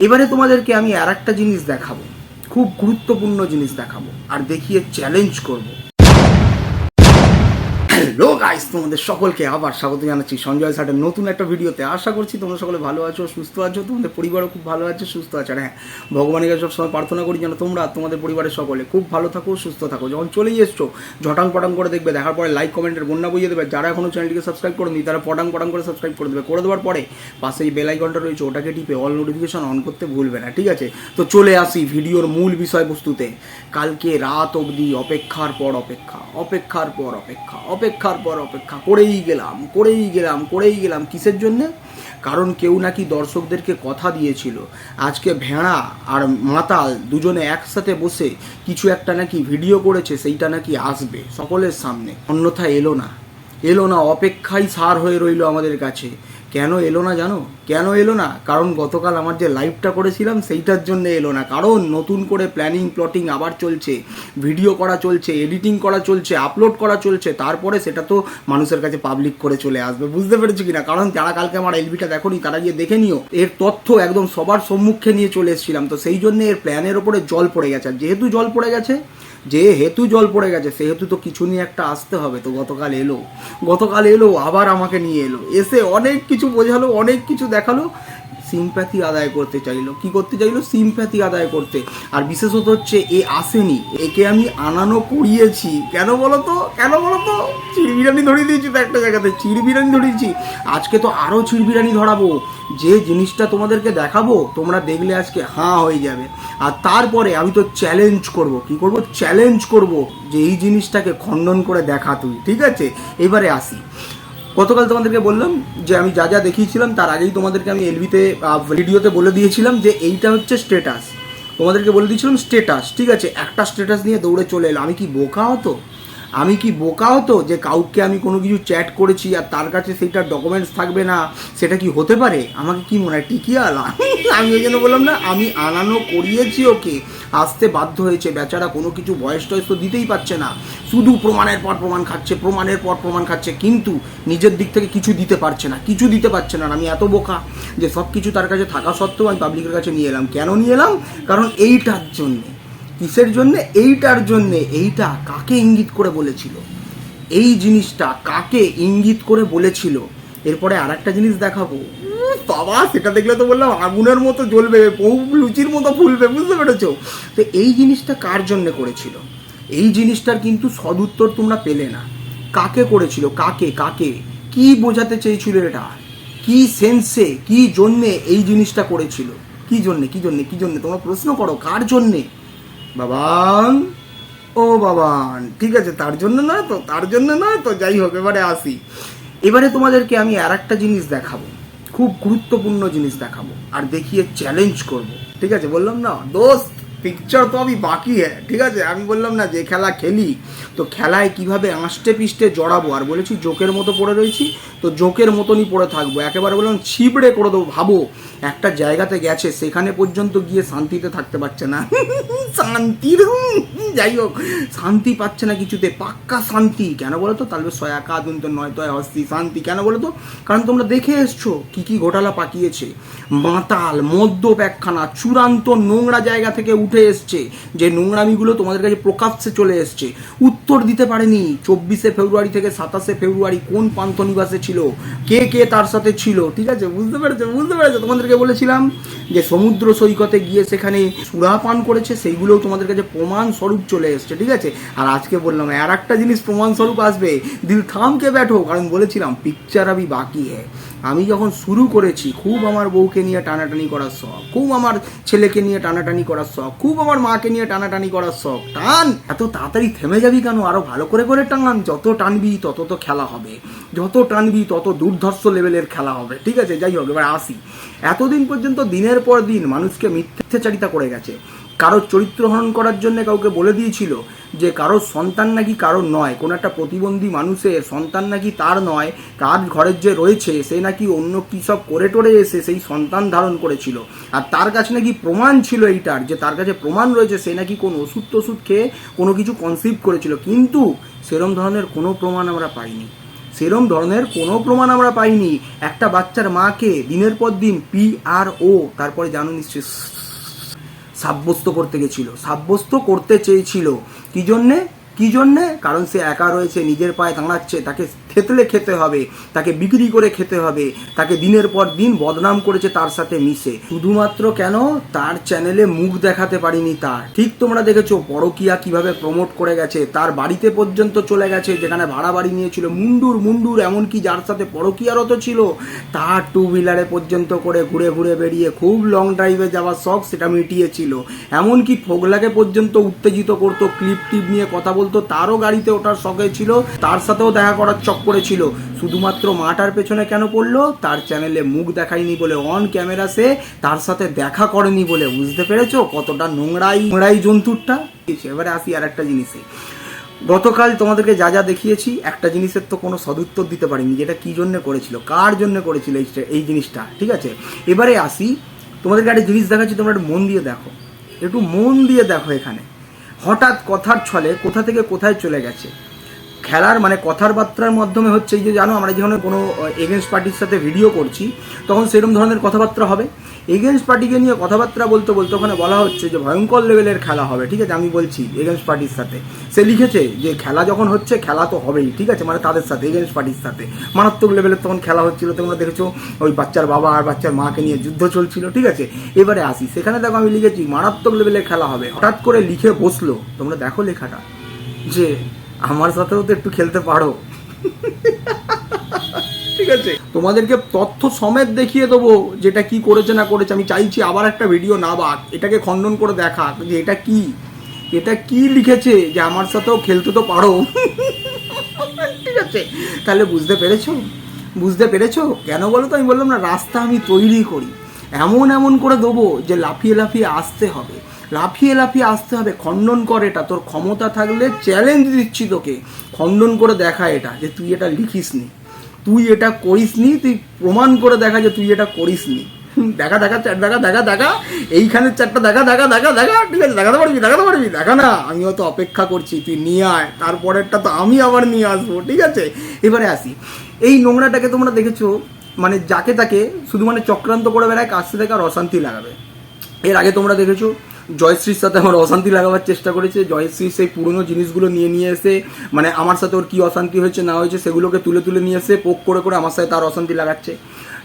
এবারে তোমাদেরকে আমি আর একটা জিনিস দেখাবো। খুব গুরুত্বপূর্ণ জিনিস দেখাবো। আর দেখিয়ে চ্যালেঞ্জ করব। হ্যালো গাইস তোমাদের সকলকে আবার স্বাগত জানাচ্ছি। সঞ্জয় সাটের নতুন একটা ভিডিওতে। আশা করছি তোমরা সকলে ভালো আছো, সুস্থ আছো, তোমাদের পরিবারও খুব ভালো আছে, সুস্থ আছে। আর হ্যাঁ ভগবানের কাছে সবসময় প্রার্থনা করি যেন তোমরা, তোমাদের পরিবারের সকলে খুব ভালো থাকো, সুস্থ থাকো। যখন চলেই এসছো, ঝটাং পটাং করে দেখবে, দেখার পরে লাইক কমেন্টের বন্যা বইয়ে দেবে। যারা এখনও চ্যানেলটিকে সাবস্ক্রাইব করেনি তারা পটাং পটাং করে সাবস্ক্রাইব করে দেবে। করে দেওয়ার পরে পাশে এই বেল আইকনটা রয়েছে, ওটাকে টিপে অল নোটিফিকেশন অন করতে ভুলবে না, ঠিক আছে? তো চলে আসি ভিডিওর মূল বিষয়বস্তুতে। কালকে রাত অবধি অপেক্ষার পর অপেক্ষা, অপেক্ষার পর অপেক্ষা অপেক্ষা অপেক্ষার পর অপেক্ষা করেই গেলাম করেই গেলাম করেই গেলাম। কিসের জন্যে? কারণ কেউ নাকি দর্শকদেরকে কথা দিয়েছিল, আজকে ভেড়া আর মাতাল দুজনে একসাথে বসে কিছু একটা নাকি ভিডিও করেছে, সেইটা নাকি আসবে সকলের সামনে। অন্যথা এলো না এলো না, অপেক্ষাই সার হয়ে রইল আমাদের কাছে। কেন এলো না জানো? কেন এলো না? কারণ গতকাল আমার যে লাইভটা করেছিলাম, সেইটার জন্য এলো না। কারণ নতুন করে প্ল্যানিং প্লটিং আবার চলছে ভিডিও করা চলছে এডিটিং করা চলছে আপলোড করা চলছে, তারপরে সেটা তো মানুষের কাছে পাবলিক করে চলে আসবে। বুঝতে পেরেছি কিনা? কারণ যারা কালকে আমার এলবিটা দেখোনি, তারা গিয়ে দেখে নিও, এর তথ্য একদম সবার সম্মুখে নিয়ে চলে এসেছিলাম। তো সেই জন্য এর প্ল্যানের ওপরে জল পড়ে গেছে। আর যেহেতু জল পড়ে গেছে যে হেতু জল পড়ে গেছে সেহেতু তো কিছু নিয়ে একটা আসতে হবে তো, গতকাল এলো। গতকাল এলো, আবার আমাকে নিয়ে এলো। এসে অনেক কিছু বোঝালো, অনেক কিছু দেখাল। সিম্প্যাথি আদায় করতে চাইলো। কি করতে চাইলো? সিম্প্যাথি আদায় করতে। আর বিশেষত হচ্ছে, এ আসেনি। একে আমি আনানো করিয়েছি। কেন বলো তো কেন বলো তো চিড় বিরিয়ানি ধরিয়ে দিয়েছি তো একটা জায়গাতে। চিড় বিরিয়ানি ধরিয়েছি আজকে তো আরও চিড় বিরিয়ানি ধরাবো। যে জিনিসটা তোমাদেরকে দেখাবো, তোমরা দেখলে আজকে হাঁ হয়ে যাবে। আর তারপরে আমি তো চ্যালেঞ্জ করব। কি করব? চ্যালেঞ্জ করব যে এই জিনিসটাকে খণ্ডন করে দেখা তুই। ঠিক আছে? এবারে আসি। গতকাল তোমাদেরকে বললাম যে আমি যা যা দেখিয়েছিলাম, তার আগেই তোমাদেরকে আমি এলবিতে ভিডিওতে বলে দিয়েছিলাম যে এইটা হচ্ছে স্টেটাস তোমাদেরকে বলে দিয়েছিলাম স্টেটাস ঠিক আছে? একটা স্টেটাস নিয়ে দৌড়ে চলে এলো। আমি কি বোকা হতো? আমি কি বোকা হতো যে কাউকে আমি কোনো কিছু চ্যাট করেছি আর তার কাছে সেইটার ডকুমেন্টস থাকবে না? সেটা কি হতে পারে? আমাকে কি মনে হয় টিকিয়ে আলা আমি ওই জন্য বললাম না, আমি আনানো করিয়েছি ওকে। আসতে বাধ্য হয়েছে। বেচারা কোনো কিছু বয়স টয়স তো দিতেই পারছে না। শুধু প্রমাণের পর প্রমাণ খাচ্ছে, প্রমাণের পর প্রমাণ খাচ্ছে, কিন্তু নিজের দিক থেকে কিছু দিতে পারছে না। কিছু দিতে পারছে না আমি এত বোকা যে সব কিছু তার কাছে থাকা সত্ত্বেও আমি পাবলিকের কাছে নিয়ে এলাম। কেন নিয়ে এলাম? কারণ এইটার জন্যে। কিসের জন্য? এইটার জন্য। এইটা কাকে ইঙ্গিত করে বলেছিল? এই জিনিসটা কাকে ইঙ্গিত করে বলেছিল? এরপরে আর একটা জিনিস দেখাবো। বাবা, সেটা দেখলে তো বললাম আগুনের মতো জ্বলবে লুচির মতো ফুলবে, বুঝতে পেরেছ? তো এই জিনিসটা কার জন্য করেছিল? এই জিনিসটার কিন্তু সদুত্তর তোমরা পেলে না। কাকে করেছিল? কাকে? কাকে? কি বোঝাতে চেয়েছিল এটা? কি সেন্সে, কি জন্যে এই জিনিসটা করেছিল? কি জন্যে কি জন্যে কি জন্যে? তোমরা প্রশ্ন করো, কার জন্যে? বাবান, ও বাবান, ঠিক আছে, তার জন্য নয় তো, তার জন্য নয় তো, যাই হোক, এবারে আসি। এবারে তোমাদেরকে আমি আর একটা জিনিস দেখাবো, খুব গুরুত্বপূর্ণ জিনিস দেখাবো, আর দেখিয়ে চ্যালেঞ্জ করব, ঠিক আছে, বললাম না, দোস্ত পিকচার তো আমি বাকি হ্যাঁ ঠিক আছে? আমি বললাম না, যে খেলা খেলি, তো খেলায় কীভাবে আঁশটে পিষ্টে জড়াবো? আর বলেছি, জোকের মতো পড়ে রয়েছি, তো জোকের মতনই পড়ে থাকব। একেবারে বললাম, ছিবড়ে করে দেবো, ভাবো, একটা জায়গাতে গেছে, সেখানে পর্যন্ত গিয়ে শান্তিতে থাকতে পারছে না। শান্তির যাই হোক, শান্তি পাচ্ছে না কিছুতে, পাক্কা শান্তি। কেন বলো তো তাহলে সয়াকা দুন্ত নয়, তয় হস্তি শান্তি। কেন বলো তো কারণ তোমরা দেখে এসছো কি কি ঘোটালা পাকিয়েছে। মাতাল মদ্যপ একখানা চূড়ান্ত নোংরা জায়গা থেকে উঠে এসছে, যে নোংরামিগুলো তোমাদের কাছে প্রকাশ্যে চলে এসছে। উত্তর দিতে পারেনি, চব্বিশে ফেব্রুয়ারি থেকে সাতাশে ফেব্রুয়ারি কোন পান্থনিবাসে ছিল? কে কে তার সাথে ছিল? ঠিক আছে? বুঝতে পেরেছ? বুঝতে পেরেছ? তোমাদেরকে বলেছিলাম যে সমুদ্র সৈকতে গিয়ে সেখানে সুরা পান করেছে, সেইগুলোও তোমাদের কাছে প্রমাণ স্বরূপ চলে এসছে, ঠিক আছে? আর আজকে বললাম, আর একটা জিনিস প্রমাণ স্বরূপ আসবে। দিল থামকে ব্যাঠো। কারণ বলেছিলাম পিকচার আমি বাকি হ্যাঁ আমি যখন শুরু করেছি, খুব আমার বউকে নিয়ে টানাটানি করার শখ, খুব আমার ছেলেকে নিয়ে টানাটানি করার শখ, খুব আমার মাকে নিয়ে টানাটানি করার শখ। টান! এত তাড়াতাড়ি থেমে যাবি কেন? আরও ভালো করে করে টান। যত টানবি, তত তো খেলা হবে। যত টানবি, তত দুর্ধর্ষ লেভেলের খেলা হবে। ঠিক আছে? যাই হোক, এবার আসি। এতদিন পর্যন্ত দিনের পর দিন মানুষকে মিথ্যাচারিতা করে গেছে। কারোর চরিত্র হরণ করার জন্য কাউকে বলে দিয়েছিল যে কারোর সন্তান নাকি কারোর নয়। কোনো একটা প্রতিবন্ধী মানুষের সন্তান নাকি তার নয়। তার ঘরের যে রয়েছে, সে নাকি অন্য কী সব করে টোরে এসে সেই সন্তান ধারণ করেছিল। আর তার কাছে নাকি প্রমাণ ছিল এইটার যে তার কাছে প্রমাণ রয়েছে, সে নাকি কোন ওষুধ টষুধ খেয়ে কোনো কিছু কনসিভ করেছিল। কিন্তু সেরম ধরনের কোনো প্রমাণ আমরা পাইনি। সেরম ধরনের কোনো প্রমাণ আমরা পাইনি। একটা বাচ্চার মাকে দিনের পর দিন পি আর ও তারপরে জানো নিশ্চয় সাব্যস্ত করতে গেছিল। সাব্যস্ত করতে চেয়েছিল। কি জন্যে? কি জন্যে? কারণ সে একা রয়েছে, নিজের পায়ে দাঁড়াচ্ছে, তাকে থেতলে খেতে হবে, তাকে বিক্রি করে খেতে হবে, তাকে দিনের পর দিন বদনাম করেছে তার সাথে মিশে। শুধুমাত্র কেন? তার চ্যানেলে মুখ দেখাতে পারিনি তার। ঠিক তোমরা দেখেছ পরকিয়া কীভাবে প্রমোট করে গেছে, তার বাড়িতে পর্যন্ত চলে গেছে, যেখানে ভাড়া বাড়ি নিয়েছিল, মুন্ডুর মুন্ডুর, এমনকি যার সাথে পরকিয়ারত ছিল, তার টু হুইলারে পর্যন্ত করে ঘুরে ঘুরে বেরিয়ে খুব লং ড্রাইভে যাওয়ার শখ সেটা মিটিয়েছিল। এমনকি ফোগলাকে পর্যন্ত উত্তেজিত করতো ক্লিপ টিপ নিয়ে কথা বলতো, তারও গাড়িতে ওঠার শখে ছিল, তার সাথেও দেখা করার চক্করে ছিল শুধুমাত্র মাটার পেছনে কেন পড়ল? তার চ্যানেলে মুখ দেখায়নি বলে অন ক্যামেরা সে তার সাথে দেখা করেনি বলে। বুঝতে পেরেছ কতটা নোংরাই নোংরাই জন্তুরটা? এবারে আসি আর একটা জিনিসে। গতকাল তোমাদেরকে যা যা দেখিয়েছি, একটা জিনিসের তো কোনো সদুত্তর দিতে পারিনি যেটা কি জন্য করেছিল, কার জন্য করেছিল এই জিনিসটা, ঠিক আছে? এবারে আসি, তোমাদেরকে একটা জিনিস দেখাচ্ছি, তোমরা একটু মন দিয়ে দেখো। একটু মন দিয়ে দেখো এখানে। হঠাৎ কথার ছলে কোথা থেকে কোথায় চলে গেছে? খেলার মানে কথার বার্তার মাধ্যমে হচ্ছে এই যে জানো, আমরা যখন কোনো এগেনস্ট পার্টির সাথে ভিডিও করছি, তখন সেরকম ধরনের কথাবার্তা হবে। এগেনস্ট পার্টিকে নিয়ে কথাবার্তা বলতে বলতে ওখানে বলা হচ্ছে যে ভয়ঙ্কর লেভেলের খেলা হবে, ঠিক আছে? আমি বলছি এগেনস্ট পার্টির সাথে। সে লিখেছে যে খেলা যখন হচ্ছে, খেলা তো হবেই, ঠিক আছে? মানে তাদের সাথে এগেনস্ট পার্টির সাথে। মারাত্মক লেভেলের তখন খেলা হচ্ছিল, তোমরা দেখেছ, ওই বাচ্চার বাবা আর বাচ্চার মাকে নিয়ে যুদ্ধ চলছিল, ঠিক আছে? এবারে আসি। সেখানে দেখো আমি লিখেছি, মারাত্মক লেভেলের খেলা হবে। হঠাৎ করে লিখে বসল, তোমরা দেখো লেখাটা, যে আমার সাথেও তো একটু খেলতে পারো। ঠিক আছে। তোমাদেরকে তথ্য সমেত দেখিয়ে দেবো যেটা কি করেছে না করেছে। আমি চাইছি আবার একটা ভিডিও না বাক এটাকে খণ্ডন করে দেখা যে এটা কি। এটা কি লিখেছে যে আমার সাথেও খেলতে তো পারো। ঠিক আছে। তাহলে বুঝতে পেরেছ? বুঝতে পেরেছ? কেন বলো তো? আমি বললাম না, রাস্তা আমি তৈরি করি। এমন এমন করে দেবো যে লাফিয়ে লাফিয়ে আসতে হবে। লাফিয়ে লাফিয়ে আসতে হবে, খণ্ডন কর এটা। তোর ক্ষমতা থাকলে চ্যালেঞ্জ দিচ্ছি তোকে। খণ্ডন করে দেখা এটা, যে তুই এটা লিখিস নি তুই এটা করিস নি তুই প্রমাণ করে দেখা যে তুই এটা করিস নি দেখা দেখা চার দেখা দেখা দেখা, এইখানের চারটা দেখা দেখা দেখা দেখা, ঠিক আছে, দেখাতে পারবি দেখাতে পারবি, দেখা না আমিও তো অপেক্ষা করছি, তুই নিয়ে আয়, তারপরেরটা তো আমি আবার নিয়ে আসব, ঠিক আছে? এবারে আসি। এই নোংরাটাকে তোমরা দেখেছ মানে যাকে তাকে শুধু মানে চক্রান্ত করে বেড়ায় কাছে থেকে আর অশান্তি লাগাবে। এর আগে তোমরা দেখেছ জয়শ্রীর সাথে আমার অশান্তি লাগাবার চেষ্টা করেছে। জয়শ্রী সেই পুরনো জিনিসগুলো নিয়ে নিয়ে এসে মানে আমার সাথে ওর কী অশান্তি হয়েছে, না হয়েছে, সেগুলোকে তুলে তুলে নিয়ে এসে পোক করে করে আমার সাথে তার অশান্তি লাগাচ্ছে,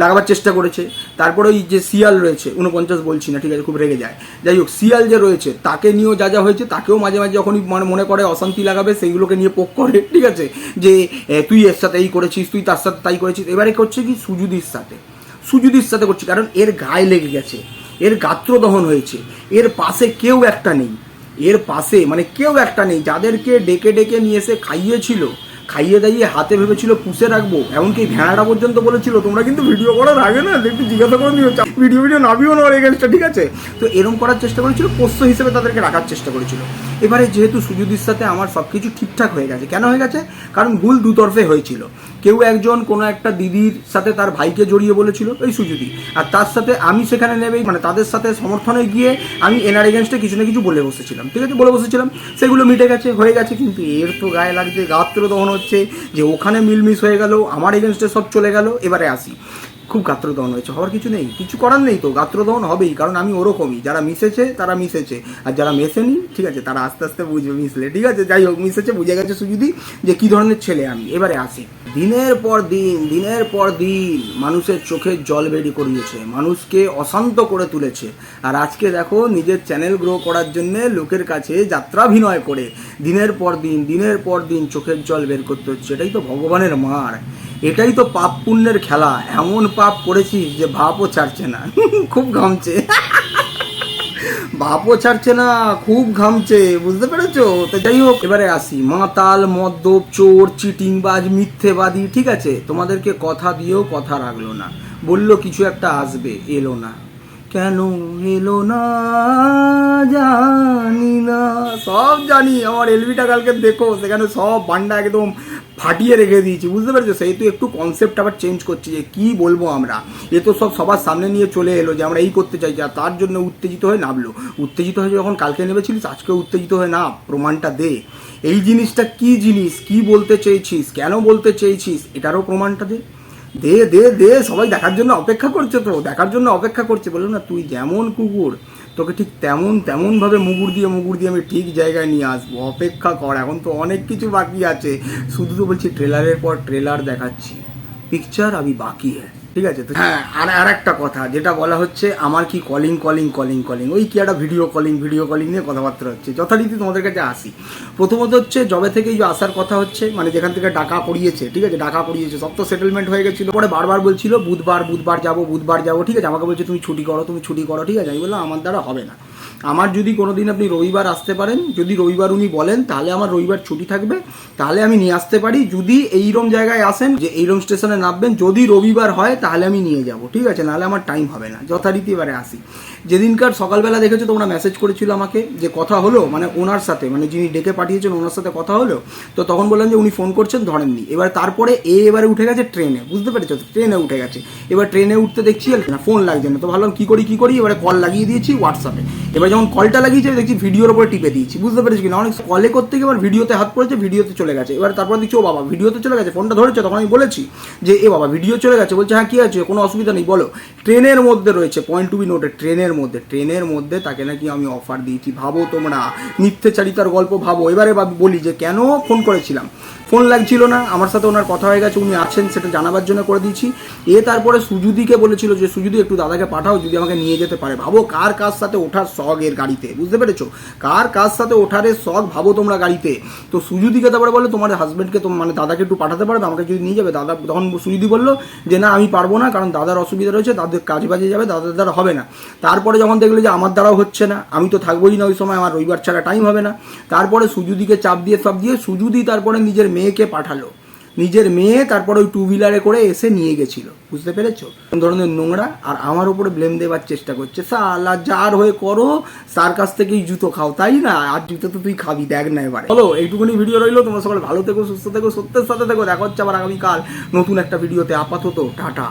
লাগাবার চেষ্টা করেছে। তারপরে ওই যে শিয়াল রয়েছে উনপঞ্চাশ বলছি না, ঠিক আছে, খুব রেগে যায়। যাই হোক, শিয়াল যে রয়েছে, তাকে নিয়েও যা যা হয়েছে, তাকেও মাঝে মাঝে যখনই মানে মনে করে অশান্তি লাগাবে, সেইগুলোকে নিয়ে পোক করে, ঠিক আছে? যে তুই এর সাথে এই করেছিস, তুই তার সাথে তাই করেছিস, এবারে করছে কি সুজুদির সাথে। সুজুদির সাথে করছে, কারণ এর গায়ে লেগে গেছে। এর গাত্রদহন হয়েছে। এর পাশে কেউ একটা নেই। এর পাশে মানে কেউ একটা নেই। যাদেরকে ডেকে ডেকে নিয়ে এসে খাইয়েছিল, খাইয়ে দাইয়ে হাতে ভেবেছিল পুষে রাখব, এমনকি ভেড়াটা পর্যন্ত বলেছিল, তোমরা কিন্তু ভিডিও করার আগে না, একটু জিজ্ঞাসা করে নিও ভিডিও ভিডিও নামিও না এগেনস্টটা ঠিক আছে? তো এরম করার চেষ্টা করেছিল, পোষ্য হিসেবে তাদেরকে রাখার চেষ্টা করেছিল। এবারে যেহেতু সুজুদির সাথে আমার সব কিছু ঠিকঠাক হয়ে গেছে। কেন হয়ে গেছে? কারণ ভুল দুতরফে হয়েছিল। কেউ একজন কোনো একটা দিদির সাথে তার ভাইকে জড়িয়ে বলেছিল ওই সুযোগই আর তার সাথে আমি সেখানে নেবেই মানে তাদের সাথে সমর্থনে গিয়ে আমি এনার এগেনস্টে কিছু না কিছু বলে বসেছিলাম। ঠিক আছে, বলে বসেছিলাম। সেগুলো মিটে গেছে হয়ে গেছে, কিন্তু এর তো গায়ে লাগছে, গাত্র দহন হচ্ছে, যে ওখানে মিলমিস হয়ে গেল, আমার এগেনস্টে সব চলে গেল, এবারে আসি। খুব গাত্রদহন হয়েছে, হওয়ার কিছু নেই, কিছু করার নেই তো, গাত্রদহন হবেই, কারণ আমি ওরকমই, যারা মিশেছে তারা মিশেছে, আর যারা মেশেনি, ঠিক আছে, তারা আস্তে আস্তে বুঝবে, মিশলে, ঠিক আছে, যাই হোক, মিশেছে, বুঝে গেছে সুযুদি যে কি ধরনের ছেলে আমি, এবারে আসি। দিনের পর দিন, দিনের পর দিন মানুষের চোখের জল বেরিয়ে করিয়েছে, মানুষকে অশান্ত করে তুলেছে, আর আজকে দেখো নিজের চ্যানেল গ্রো করার জন্য লোকের কাছে যাত্রাভিনয় করে, দিনের পর দিন, দিনের পর দিন চোখের জল বের করতে হচ্ছে, এটাই তো ভগবানের মার। এটাই তো পাপ পুণ্যের খেলা। এমন পাপ করেছিস যে ভাপও ছাড়ছে না। খুব ঘামছে। বাপও ছাড়ছে না, খুব ঘামছে, বুঝতে পেরেছ? তো যাই হোক, এবারে আসি। মাতাল, মদ্যপ, চোর, চিটিংবাজ, মিথ্যেবাদী, ঠিক আছে? তোমাদেরকে কথা দিয়েও কথা রাখল না। বলল, কিছু একটা আসবে, এলো না। কেন এলো না, জানি না। সব জানি, আমার এলবিটা কালকে দেখো, সেখানে সব বান্ডা একদম ফাটিয়ে রেখে দিয়েছি, বুঝতে পেরেছ? সেই তো একটু কনসেপ্ট আবার চেঞ্জ করছি যে কী বলব আমরা। এ তো সব সবার সামনে নিয়ে চলে এলো যে আমরা এই করতে চাইছি আর তার জন্য উত্তেজিত হয়ে নামলো। উত্তেজিত হয়ে যখন কালকে নেমেছিলিস আজকে উত্তেজিত হয়ে না প্রমাণটা দে। এই জিনিসটা কি জিনিস? কি বলতে চেয়েছিস? কেন বলতে চেয়েছিস? এটারও প্রমাণটা দে। দে দে দে, সবাই দেখার জন্য অপেক্ষা করছে তো, দেখার জন্য অপেক্ষা করছে। বললাম না, তুই যেমন কুকুর তোকে ঠিক তেমন, তেমনভাবে মুগুর দিয়ে মুগুর দিয়ে আমি ঠিক জায়গায় নিয়ে আসব। অপেক্ষা কর, এখন তো অনেক কিছু বাকি আছে। শুধু তো বলছি ট্রেলারের পর ট্রেলার দেখাচ্ছি। পিকচার আমি বাকি হ্যাঁ ঠিক আছে? তো হ্যাঁ। আর আর একটা কথা যেটা বলা হচ্ছে আমার কি কলিং কলিং কলিং কলিং ওই কি একটা ভিডিও কলিং ভিডিও কলিং নিয়ে কথাবার্তা হচ্ছে। যথারীতি তোমাদের কাছে আসি। প্রথমত হচ্ছে জবে থেকেই যে আসার কথা হচ্ছে মানে যেখান থেকে ডাকা পড়িয়েছে ঠিক আছে? ডাকা পড়িয়েছে সব তো সেটেলমেন্ট হয়ে গেছিল। পরে বারবার বলছিল বুধবার বুধবার যাব বুধবার যাব। ঠিক আছে? আমাকে বলছে তুমি ছুটি করো তুমি ছুটি করো। ঠিক আছে? আমি বললাম আমার দ্বারা হবে না। আমার যদি কোনো দিন আপনি রবিবার আসতে পারেন, যদি রবিবার উনি বলেন, তাহলে আমার রবিবার ছুটি থাকবে, তাহলে আমি নিয়ে আসতে পারি। যদি এইরকম জায়গায় আসেন যে এইরকম স্টেশনে নামবেন, যদি রবিবার হয়, তাহলে আমি নিয়ে যাব, ঠিক আছে? নাহলে আমার টাইম হবে না, যথারীতি এবারে আসি। যেদিনকার সকালবেলা দেখেছ, তোমরা মেসেজ করেছিল আমাকে যে কথা হলো মানে ওনার সাথে মানে যিনি ডেকে পাঠিয়েছেন, ওনার সাথে কথা হলো, তো তখন বললাম যে উনি ফোন করছেন, ধরেননি। এবার তারপরে এ এবারে উঠে গেছে ট্রেনে, বুঝতে পেরেছ? ট্রেনে উঠে গেছে। এবার ট্রেনে উঠতে দেখছি, না ফোন লাগছে না, তো ভাবলাম কি করি কি করি? এবারে কল লাগিয়ে দিয়েছি হোয়াটসঅ্যাপে এবার যখন কলটা লাগিয়েছে, দেখছি ভিডিওর উপরে টিপে দিয়েছি। বুঝতে পেরেছি কিনা? অনেক কলে করতে গিয়ে এবার ভিডিওতে হাত পড়েছে, ভিডিওতে চলে গেছে। এবার তারপর দেখছি, ও বাবা, ভিডিওতে চলে গেছে, ফোনটা ধরেছে? তখন আমি বলেছি যে, এ বাবা, ভিডিও চলে গেছে। বলছে হ্যাঁ কি আছে? কোনো অসুবিধা নেই, বলো। ট্রেনের মধ্যে রয়েছে পয়েন্ট টু বি নোটে ট্রেনের মধ্যে ট্রেনের মধ্যে তাকে নাকি আমি অফার দিয়েছি। ভাবো তোমরা, মিথ্যেচারিতার গল্প ভাবো। এবারে বলি যে, কেন ফোন করেছিলাম? ফোন লাগছিল না, আমার সাথে ওনার কথা হয়ে গেছে, উনি আছেন, সেটা জানাবার জন্য করে দিয়েছি। এ তারপরে সুজুদিকে বলেছিল যে, সুজুদি, একটু দাদাকে পাঠাও, যদি আমাকে নিয়ে যেতে পারে। ভাবো, কার কার সাথে ওঠার শখ এর গাড়িতে? বুঝতে পেরেছ? কার কার সাথে ওঠার এর শখ ভাবো তোমরা গাড়িতে? তো সুজুদিকে তারপরে বলে তোমার হাজবেন্ডকে তো মানে দাদাকে একটু পাঠাতে পারবে, আমাকে যদি নিয়ে যাবে? দাদা, তখন সুজুদি বলল যে, না, আমি পারব না, কারণ দাদার অসুবিধা রয়েছে তাদের কাজ বাজে যাবে, দাদার দ্বারা হবে না। তারপরে যখন দেখল যে, আমার দ্বারাও হচ্ছে না, আমি তো থাকবোই না ওই সময়, আমার রবিবার ছাড়া টাইম হবে না। তারপরে সুজুদিকে চাপ দিয়ে সব দিয়ে সুজুদি তারপরে নিজের মেয়েকে পাঠালো। নিজের মেয়ে তারপর ওই টু হুইলারে করে এসে নিয়ে গেছিল। বুঝতে পেরেছ? ধরনের নোংরা? আর আমার উপরে ব্লেম দেবার চেষ্টা করছে। সালা যার হয়ে করো, তার কাছ থেকেই জুতো খাও। তাই না? আর জুতো তো তুই খাবি, দেখ না এবার। বলো এইটুকুনি ভিডিও রইল। তোমার সকাল ভালো থেকো, সুস্থ থেকো, সত্যের সাথে থেকো। দেখা হচ্ছে আবার আগামীকাল নতুন একটা ভিডিওতে আপাতত, টাটা।